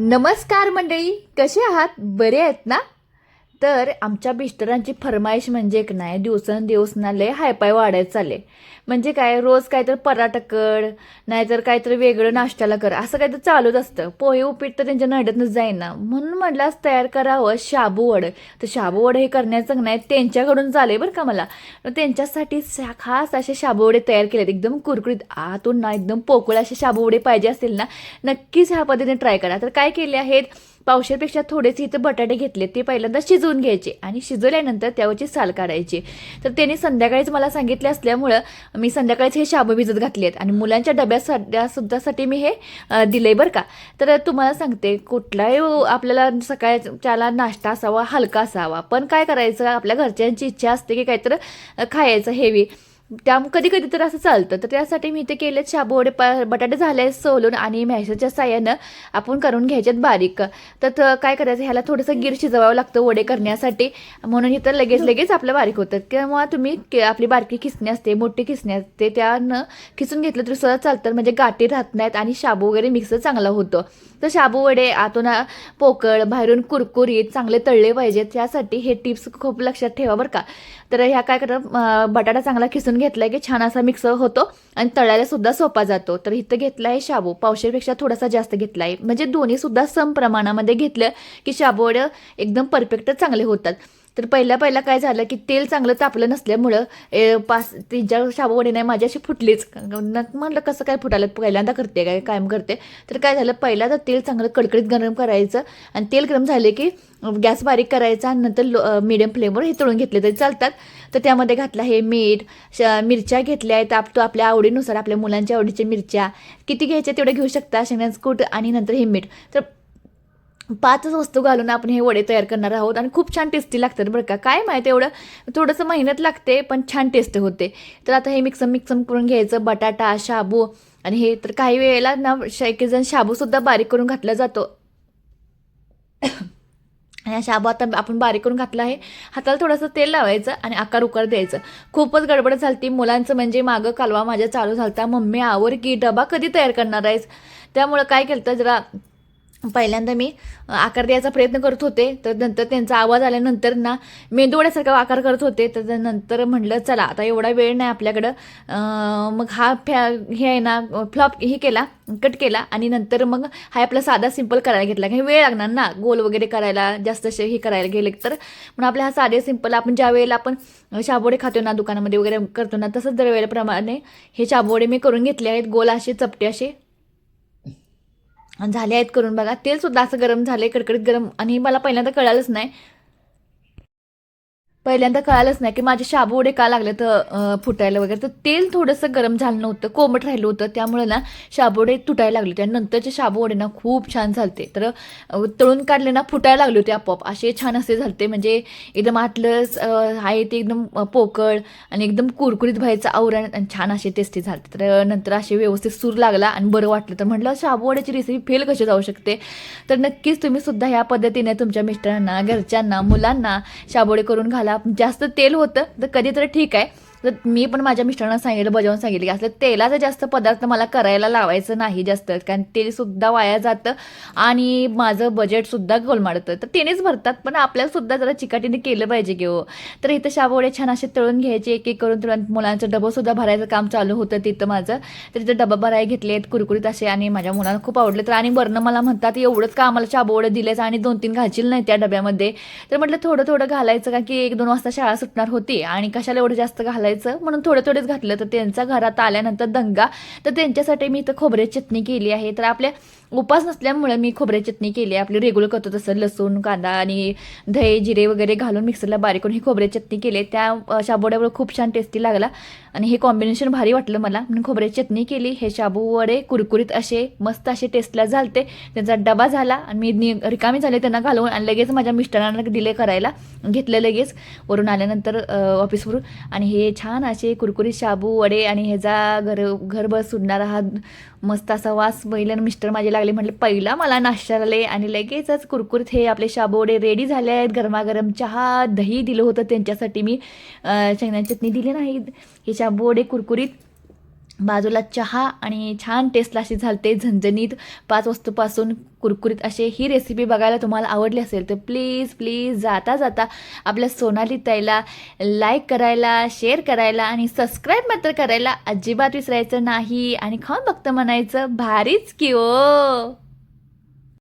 नमस्कार मंडळी कसे आहात? बरे आहेत ना? तर आमच्या मिस्टरांची फरमाईश म्हणजे एक नाही दिवसेंदिवस ना लय हायपाय वाढायचं चालले. म्हणजे काय रोज काहीतरी पराठा कर नाहीतर काहीतरी वेगळं नाश्त्याला कर असं काहीतरी चालूच असतं. पोहे उपीट तर त्यांच्या नडतच जाईना. म्हणून म्हटलं तयार करावं शाबू वड. तर शाबू वड हे करण्याचं नाही त्यांच्याकडून चालेल बरं का मला. त्यांच्यासाठी खास असे शाबू वडे तयार केलेत. एकदम कुरकुरीत आतून ना एकदम पोकळ असे शाबू वडे पाहिजे असतील ना नक्कीच ह्या पद्धतीने ट्राय करा. तर काय केले आहेत पावशेरपेक्षा थोडेसे इथं बटाटे घेतले ते पहिल्यांदा शिजवून घ्यायचे आणि शिजवल्यानंतर त्यावरची साल काढायची. तर त्यांनी संध्याकाळीच मला सांगितले असल्यामुळं मी संध्याकाळीच हे शाबू भिजत घातले आहेत आणि मुलांच्या डब्यात सुद्धासाठी मी हे दिले दिलंय बरं का. तर तुम्हाला सांगते कुठलाही आपल्याला सकाळच्याला नाश्ता असावा हलका असावा पण काय करायचं आपल्या घरच्यांची इच्छा असते की काहीतरी खायचं हेवी. त्या कधी कधी तर असं चालतं. तर त्यासाठी मी ते केले शाबू वडे प बटाटे झाले सोलून आणि मॅशरच्या साह्यानं आपण करून घ्यायच्यात बारीक. तर काय करायचं? ह्याला थोडंसं गिर शिजवावं लागतं वडे करण्यासाठी. म्हणून इथं लगेच लगेच आपलं बारीक होतं. किंवा तुम्ही के- आपली बारकी खिसणी असते मोठी खिसणी असते त्यानं खिसून घेतलं तरी सुद्धा चालतं. म्हणजे गाठी राहत नाहीत आणि शाबू वगैरे मिक्स चांगला होतो. तर शाबू वडे आतून आ, पोकळ बाहेरून कुरकुरीत चांगले तळले पाहिजेत. त्यासाठी हे टिप्स खूप लक्षात ठेवा बरं का. तर ह्या काय करा बटाटा चांगला खिसून घेतला की छान असा मिक्स होतो आणि तळायला सुद्धा सोपा जातो. तर इथं घेतला आहे शाबू. पावशेपेक्षा थोडासा जास्त घेतला आहे म्हणजे दोन्ही सुद्धा सम प्रमाणामध्ये घेतलं की शाबू एकदम परफेक्ट चांगले होतात. तर पहिल्या पहिला काय झालं की तेल चांगलं तापलं नसल्यामुळं ए, पाच तीन चार शाबू नाही माझी अशी फुटलीच. न- म्हणलं कसं काय फुटायला पहिल्यांदा करते काय कायम करते. तर काय झालं पहिल्यांदा तेल चांगलं कडकडीत गरम करायचं आणि तेल गरम झाले की गॅस बारीक करायचा आणि नंतर लो मिडियम फ्लेमवर हे तळून घेतले तरी चालतात. तर त्यामध्ये घातला हे मीठ श मिरच्या घेतल्या आहेत आप तो आपल्या आवडीनुसार आपल्या मुलांच्या आवडीच्या मिरच्या. किती घ्यायच्या तेवढ्या घेऊ शकता शेंगण्याचं कूट आणि नंतर हे मीठ. तर पाचच वस्तू घालून आपण हे वडे तयार करणार आहोत आणि खूप छान टेस्टी लागतात बरं का. काय माहिती एवढं? थोडंसं मेहनत लागते पण छान टेस्ट होते. तर आता हे मिक्सम मिक्सम करून घ्यायचं. बटाटा शाबू आणि हे तर काही वेळेला ना एक शाबूसुद्धा बारीक करून घातला जातो. आणि शाबू आता आपण बारीक करून घातला आहे. हाताला थोडंसं तेल लावायचं आणि आकार उकार द्यायचं. खूपच गडबड झालती. मुलांचं म्हणजे मागं कालवा माझ्या चालू झालता. मम्मी आवर की डबा कधी तयार करणार आहेस? त्यामुळं काय केलं तर जरा पहिल्यांदा मी आकार द्यायचा प्रयत्न करत होते. तर नंतर त्यांचा आवाज आल्यानंतर ना मेंदूवड्यासारखा आकार करत होते. तर नंतर म्हटलं चला आता एवढा वेळ नाही आपल्याकडं. मग हा फॅ हे आहे ना फ्लॉप हे केला कट केला आणि नंतर मग हा आपला साधा सिंपल करायला घेतला. काही वेळ लागणार ना गोल वगैरे करायला जास्त असे हे करायला गेले तर. म्हणून आपल्या हा साधे सिंपल आपण ज्या वेळेला आपण शाबोडे खातो ना दुकानामध्ये वगैरे करतो ना तसंच दरवेळेप्रमाणे हे शाबोडे मी करून घेतले आहेत. गोल असे चपटे असे. झाले आहेत करून बघा. तेलसुद्धा असं गरम झाले कडकडीत गरम. आणि मला पहिल्यांदा कळालंच नाही. पहिल्यांदा कळालंच नाही की माझे शाबू वडे का लागले तर फुटायला वगैरे. तर तेल थोडंसं गरम झालं नव्हतं कोमट राहिलं होतं. त्यामुळे ना शाबू वडे तुटायला लागले होते. आणि नंतरचे शाबू वडे ना खूप छान झालते. तर तळून काढले ना फुटायला लागले होते आपोआप. असे छान असे झालते. म्हणजे एकदम आतलंच आहे ते एकदम पोकळ आणि एकदम कुरकुरीत व्हायचं आवरण आणि छान असे टेस्टी झालते. तर नंतर असे व्यवस्थित सूर लागला आणि बरं वाटलं. तर म्हटलं शाबू वड्याची रेसिपी फेल कशी जाऊ शकते? तर नक्कीच तुम्ही सुद्धा ह्या पद्धतीने तुमच्या मिस्टरांना घरच्यांना मुलांना शाबोडे करून घाला. जास्त तेल होतं तर कधीतरी ठीक आहे. तर मी पण माझ्या मिस्टरांना सांगितलं बजावून सांगितलं की असलं तेलाचं जास्त पदार्थ मला करायला लावायचं नाही जास्त कारण तेलसुद्धा वाया जातं आणि माझं बजेटसुद्धा गोलमाडतं. तर तेनेच भरतात पण आपल्यालासुद्धा जरा चिकाटीने केलं पाहिजे की हो. तर इथं शाबोडे छान असे तळून घ्यायचे एक एक करून तळून मुलांचं डबंसुद्धा भरायचं काम चालू होतं तिथं माझं. तर तिथं डबा भराय आहेत कुरकुरीत असे आणि माझ्या मुलांना खूप आवडले. तर आणि वरनं मला म्हणतात एवढंच का आम्हाला शाबोडे दिलेच आणि दोन तीन घालशील नाही त्या डब्यामध्ये? तर म्हटलं थोडं थोडं घालायचं का की एक दोन वाजता शाळा सुटणार होती आणि कशाला एवढं जास्त घालायचं? म्हणून थोडं थोडेच घातलं तर त्यांचा घरात आल्यानंतर दंगा. तर त्यांच्यासाठी मी इथं खोबऱ्याची चटणी केली आहे. तर आपल्या उपास नसल्यामुळे मी खोबऱ्याची चटणी केली आहे. आपली रेग्युलर करतो तसं लसूण कांदा आणि दही जिरे वगैरे घालून मिक्सरला बारीक करून ही खोबऱ्याची चटणी केली त्या शाबोड्यावर खूप छान टेस्टी लागला. आणि हे कॉम्बिनेशन भारी वाटलं मला. म्हणून खोबऱ्याची चटणी केली. हे शाबू वडे कुरकुरीत असे मस्त असे टेस्टला झालते. त्यांचा डबा झाला आणि मी रिकामी झाले त्यांना घालवून आणि लगेच माझ्या मिस्टरांना दिले करायला. घेतलं लगेच. वरून आल्यानंतर ऑफिसवरून आणि हे छान असे कुरकुरीत शाबू वडे आणि ह्याचा घर घरभर सुडणारा हा मस्त असा वास पहिल्यानं मिस्टर माझे लागले. म्हटले पहिला मला नाश्ता आले आणि लगेचच कुरकुरीत हे आपले शाबू वडे रेडी झाले आहेत. गरमागरम चहा दही दिलं होतं त्यांच्यासाठी मी. अ, शेंगदाण्याची चटणी दिली नाही. हे शाबू वडे कुरकुरीत बाजूला चहा आणि छान टेस्टला अशी झालते झणझणीत पाच वस्तूपासून कुरकुरीत असे ही रेसिपी बघायला तुम्हाला आवडली असेल तर प्लीज प्लीज जाता जाता आपल्या सोनाली ताईला लाईक करायला शेअर करायला आणि सबस्क्राईब मात्र करायला अजिबात विसरायचं नाही. आणि खाऊन बघतं म्हणायचं भारीच की ओ